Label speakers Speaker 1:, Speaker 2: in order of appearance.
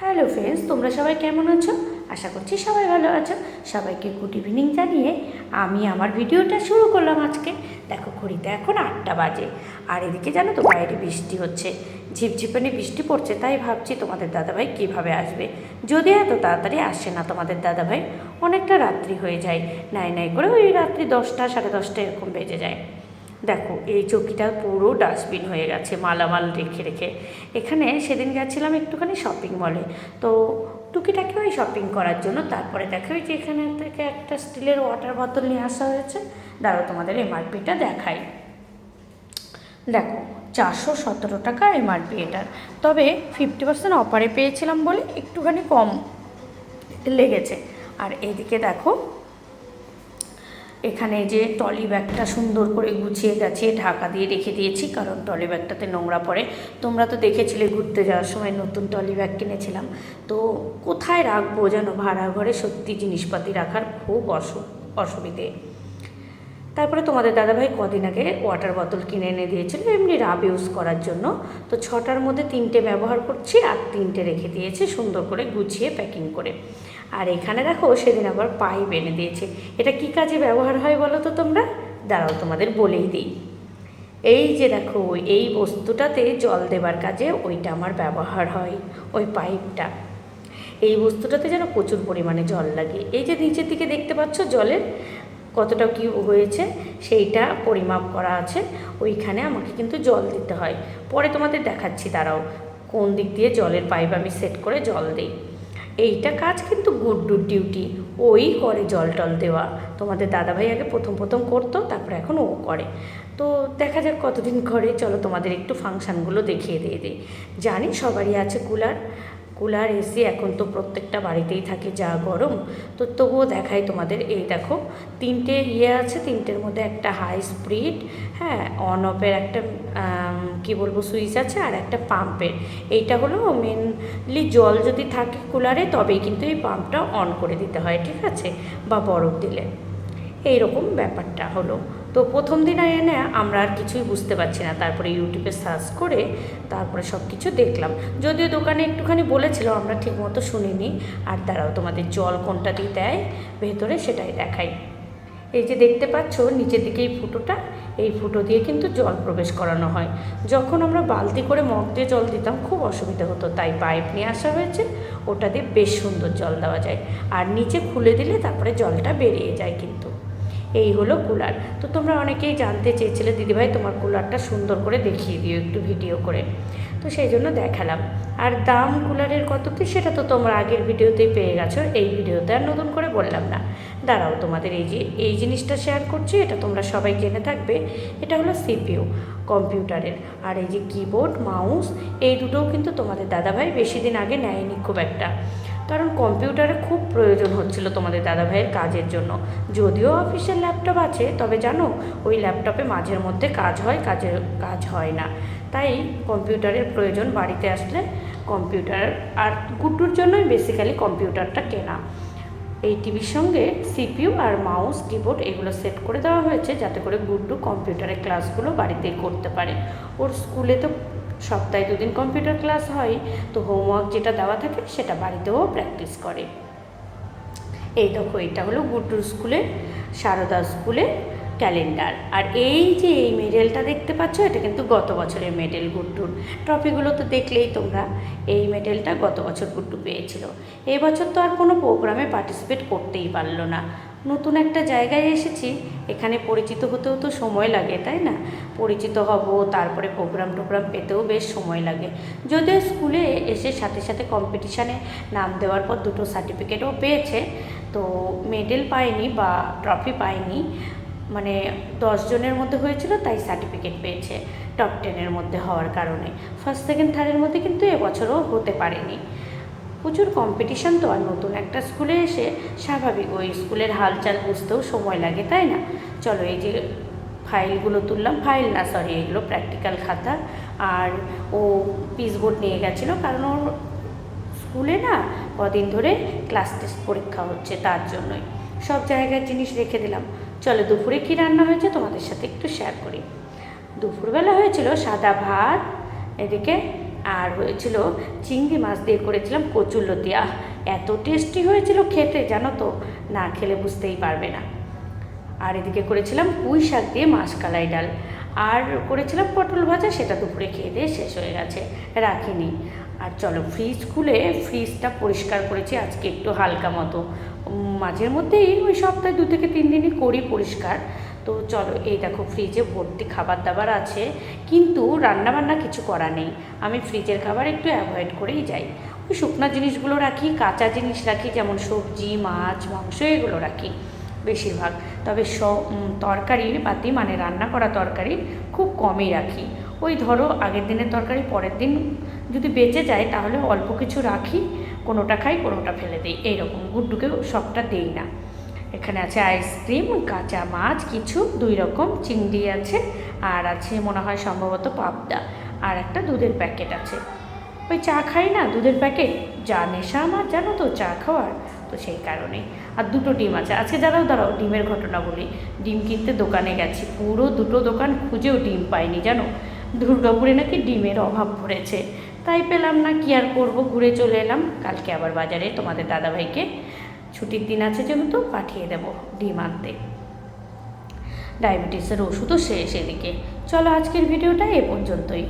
Speaker 1: Hello friends, তোমরা সবাই কেমন আছো? আশা করছি সবাই ভালো আছো। সবাইকে গুড ইভিনিং জানিয়ে আমি আমার ভিডিওটা শুরু করলাম আজকে। দেখো, ঘড়িতে এখন আটটা বাজে। আর এদিকে জানো তো, বাইরে বৃষ্টি হচ্ছে। ঝিপঝিপানি বৃষ্টি পড়ছে, তাই ভাবছি তোমাদের দাদাভাই কীভাবে আসবে? যদি এত তাড়াতাড়ি আসে না তোমাদের দাদাভাই, অনেকটা রাত্রি হয়ে যায়। নাই নাই করে ওই রাত্রি দশটা, সাড়ে দশটা এরকম বেজে যায়। দেখো, এই চৌকিটা পুরো ডাস্টবিন হয়ে গেছে, মালামাল রেখে রেখে। এখানে সেদিন গেছিলাম একটুখানি শপিং মলে তো টুকিটাকে ওই শপিং করার জন্য, তারপরে দেখো ওই যে এখানে থেকে একটা স্টিলের ওয়াটার বোতল নিয়ে আসা হয়েছে। দাঁড়াও, তোমাদের এমআরপিটা দেখাই। দেখো, চারশো সতেরো টাকা এমআরপি এটার। তবে ফিফটি পার্সেন্ট অফারে পেয়েছিলাম বলে একটুখানি কম লেগেছে। আর এইদিকে দেখো এখানে যে টলি ব্যাগটা সুন্দর করে গুছিয়ে গেছে, ঢাকা দিয়ে রেখে দিয়েছি, কারণ টলি ব্যাগটাতে নোংরা পড়ে। তোমরা তো দেখেছিলে ঘুরতে যাওয়ার সময় নতুন টলি ব্যাগ কিনেছিলাম। তো কোথায় রাখব যেন ভাড়া ঘরে সত্যি জিনিসপাতি রাখার খুব অসু অসুবিধে? তারপরে তোমাদের দাদাভাই কদিন আগে ওয়াটার বোতল কিনে এনে দিয়েছিল, এমনি রাব ইউজ করার জন্য। তো ছটার মধ্যে তিনটে ব্যবহার করছি আর তিনটে রেখে দিয়েছে, সুন্দর করে গুছিয়ে প্যাকিং করে। আর এখানে দেখো, সেদিন আবার পাইপ এনে দিয়েছে। এটা কি কাজে ব্যবহার হয় বলো তো তোমরা? দাঁড়াও, তোমাদের বলেই দিই। এই যে দেখো, এই বস্তুটাতে জল দেবার কাজে ওইটা আমার ব্যবহার হয়, ওই পাইপটা এই বস্তুটাতে যেন প্রচুর পরিমাণে জল লাগে। এই যে নিচের দিকে দেখতে পাচ্ছ জলের কতটা কি হয়েছে সেইটা পরিমাপ করা আছে। ওইখানে আমাকে কিন্তু জল দিতে হয়। পরে তোমাদের দেখাচ্ছি, দাঁড়াও। কোন দিক দিয়ে জলের পাইপ আমি সেট করে জল দিই। এইটা কাজ কিন্তু গুড্ডুর ডিউটি ওই করে জল টল দেওয়া। তোমাদের দাদাভাই আগে প্রথম প্রথম করতো, তারপরে এখন ও করে। তো দেখা যাক কতদিন করে। চলো তোমাদের একটু ফাংশানগুলো দেখিয়ে দিয়ে দিই। জানি সবারই আছে কুলার কুলার এসি এখন তো প্রত্যেকটা বাড়িতেই থাকে যা গরম। তো তবুও দেখাই তোমাদের, এই দেখো, তিনটে ইয়ে আছে, তিনটের মধ্যে একটা হাই স্পিড হ্যাঁ অন অফের একটা কি বলব, সুইচ আছে, আর একটা পাম্পের এইটা হলো মেনলি জল যদি থাকে কুলারে তবেই কিন্তু এই পাম্পটা অন করে দিতে হয়, ঠিক আছে? বা বরফ দিলে। এইরকম ব্যাপারটা হলো। তো প্রথম দিন এনে আমরা আর কিছুই বুঝতে পারছি না। তারপরে ইউটিউবে সার্চ করে তারপরে সব কিছু দেখলাম। যদিও দোকানে একটুখানি বলেছিল আমরা ঠিকমতো শুনিনি। আর তারাও তোমাদের জল কোনটা দিয়ে দেয়? ভেতরে সেটাই দেখাই। এই যে দেখতে পাচ্ছ, নিচের দিকে এই ফুটোটা, এই ফুটো দিয়ে কিন্তু জল প্রবেশ করানো হয়। যখন আমরা বালতি করে মগ দিয়ে জল দিতাম, খুব অসুবিধা হতো। তাই পাইপ নিয়ে আসা হয়েছে, ওটা দিয়ে বেশ সুন্দর জল দেওয়া যায়। আর নিচে খুলে দিলে তারপরে জলটা বেরিয়ে যায় কিন্তু। এই হলো কুলার। তো তোমরা অনেকেই জানতে চেয়েছিলে, দিদিভাই তোমার কুলারটা সুন্দর করে দেখিয়ে দিও একটু ভিডিও করে। তো সেই জন্য দেখালাম। আর দাম কুলারের কত কি সেটা তো তোমরা আগের ভিডিওতেই পেয়ে গেছো, এই ভিডিওতে আর নতুন করে বললাম না। দাঁড়াও তোমাদের এই যে, এই জিনিসটা শেয়ার করছি, এটা তোমরা সবাই জেনে থাকবে। এটা হলো সিপিইউ কম্পিউটারের। আর এই যে কিবোর্ড মাউস এই দুটোও কিন্তু তোমাদের দাদাভাই বেশি দিন আগে নেয়নি খুব একটা। কারণ কম্পিউটারে খুব প্রয়োজন হচ্ছিল তোমাদের দাদাভাইয়ের কাজের জন্য। যদিও অফিসের ল্যাপটপ আছে, তবে জানো, ওই ল্যাপটপে মাঝের মধ্যে কাজ হয়, কাজের কাজ হয় না। তাই কম্পিউটারের প্রয়োজন বাড়িতে আসলে কম্পিউটার, আর গুড্ডুর জন্যই বেসিক্যালি কম্পিউটারটা কেনা। এই টিভির সঙ্গে সিপিইউ আর মাউস, কিবোর্ড এগুলো সেট করে দেওয়া হয়েছে, যাতে করে গুড্ডু কম্পিউটারের ক্লাসগুলো বাড়িতেই করতে পারে। ওর স্কুলে তো সপ্তাহে দুদিন কম্পিউটার ক্লাস হয়, তো হোমওয়ার্ক যেটা দেওয়া থাকে সেটা বাড়িতেও প্র্যাকটিস করে। এই দেখো, এটা হলো গুড্ডুর স্কুলে সারদা স্কুলে ক্যালেন্ডার আর এই যে এই মেডেলটা দেখতে পাচ্ছ, এটা কিন্তু গত বছরের মেডেল গুড্ডুর। ট্রফিগুলো তো দেখলেই তোমরা এই মেডেলটা গত বছর গুড্ডু পেয়েছিল। এই বছর তো আর কোনো প্রোগ্রামে পার্টিসিপেট করতেই পারল না। নতুন একটা জায়গায় এসেছি, এখানে পরিচিত হতেও তো সময় লাগে, তাই না? পরিচিত হব, তারপরে প্রোগ্রাম টোগ্রাম পেতেও বেশ সময় লাগে। যদিও স্কুলে এসে সাথে সাথে কম্পিটিশানে নাম দেওয়ার পর দুটো সার্টিফিকেটও পেয়েছে, তো মেডেল পায়নি বা ট্রফি পায়নি মানে দশ জনের মধ্যে হয়েছিল, তাই সার্টিফিকেট পেয়েছে টপ টেনের মধ্যে হওয়ার কারণে। ফার্স্ট সেকেন্ড থার্ডের মধ্যে কিন্তু এবছরও হতে পারেনি। প্রচুর কম্পিটিশন তো আর নতুন। একটা স্কুলে এসে স্বাভাবিক, ওই স্কুলের হালচাল বুঝতেও সময় লাগে, তাই না? চলো, এই যে ফাইলগুলো তুললাম। ফাইল না সরি এগুলো প্র্যাকটিক্যাল খাতা। আর ও পিসবোর্ড নিয়ে গেছিল, কারণ ওর স্কুলে না কদিন ধরে ক্লাস টেস্ট পরীক্ষা হচ্ছে তার জন্যই। সব জায়গার জিনিস রেখে দিলাম। চলো, দুপুরে কী রান্না হয়েছে তোমাদের সাথে একটু শেয়ার করি। দুপুরবেলা হয়েছিল সাদা ভাত, এদিকে আর হয়েছিল চিংড়ি মাছ দিয়ে করেছিলাম কচুরলতি আহ এত টেস্টি হয়েছিল খেতে, জানো তো? না খেলে বুঝতেই পারবে না। আর এদিকে করেছিলাম পুঁই শাক দিয়ে মাসকালাই ডাল। আর করেছিলাম পটল ভাজা, সেটা দুপুরে খেয়ে দিয়ে শেষ হয়ে গেছে। রাখিনি। আর চলো ফ্রিজ খুলে ফ্রিজটা পরিষ্কার করেছি আজকে একটু হালকা মতো। মাঝের মধ্যেই ওই সপ্তাহে দু থেকে তিন দিনই করি পরিষ্কার। তো চলো, এই দেখো ফ্রিজে ভর্তি খাবার দাবার আছে, কিন্তু রান্নাবান্না কিছু করা নেই। আমি ফ্রিজের খাবার একটু অ্যাভয়েড করেই যাই। ওই শুকনো জিনিসগুলো রাখি, কাঁচা জিনিস রাখি, যেমন সবজি, মাছ, মাংস, এগুলো রাখি বেশিরভাগ। তবে স তরকারির পাতি মানে রান্না করা তরকারি খুব কমই রাখি। ওই ধরো, আগের দিনের তরকারি পরের দিন যদি বেঁচে যায়, তাহলে অল্প কিছু রাখি, কোনোটা খাই, কোনোটা ফেলে দিই। এইরকম, গুড্ডুকে সবটা দিই না। এখানে আছে আইসক্রিম কাঁচা মাছ, কিছু, দুই রকম চিংড়ি আছে, আর আছে মনে হয় সম্ভবত পাবদা, আর একটা দুধের প্যাকেট আছে। ওই চা খাই না, দুধের প্যাকেট? যা নেশা আমার, জানো তো, চা খাওয়ার, তো সেই কারণে আর দুটো ডিম আছে। আজকে দাঁড়াও দাঁড়াও, ডিমের ঘটনা বলি। ডিম কিনতে দোকানে গেছি, পুরো দুটো দোকান খুঁজেও ডিম পাইনি, জানো? দুর্গাপুরে নাকি ডিমের অভাব পড়েছে। তাই পেলাম না, কি আর করব, ঘুরে চলে এলাম। কালকে আবার বাজারে তোমাদের দাদাভাইকে। ছুটির দিন আছে যেহেতু, পাঠিয়ে দেব ডিম আনতে। ডায়াবেটিসের ওষুধও শেষ এদিকে। চলো আজকের ভিডিওটা এ পর্যন্তই।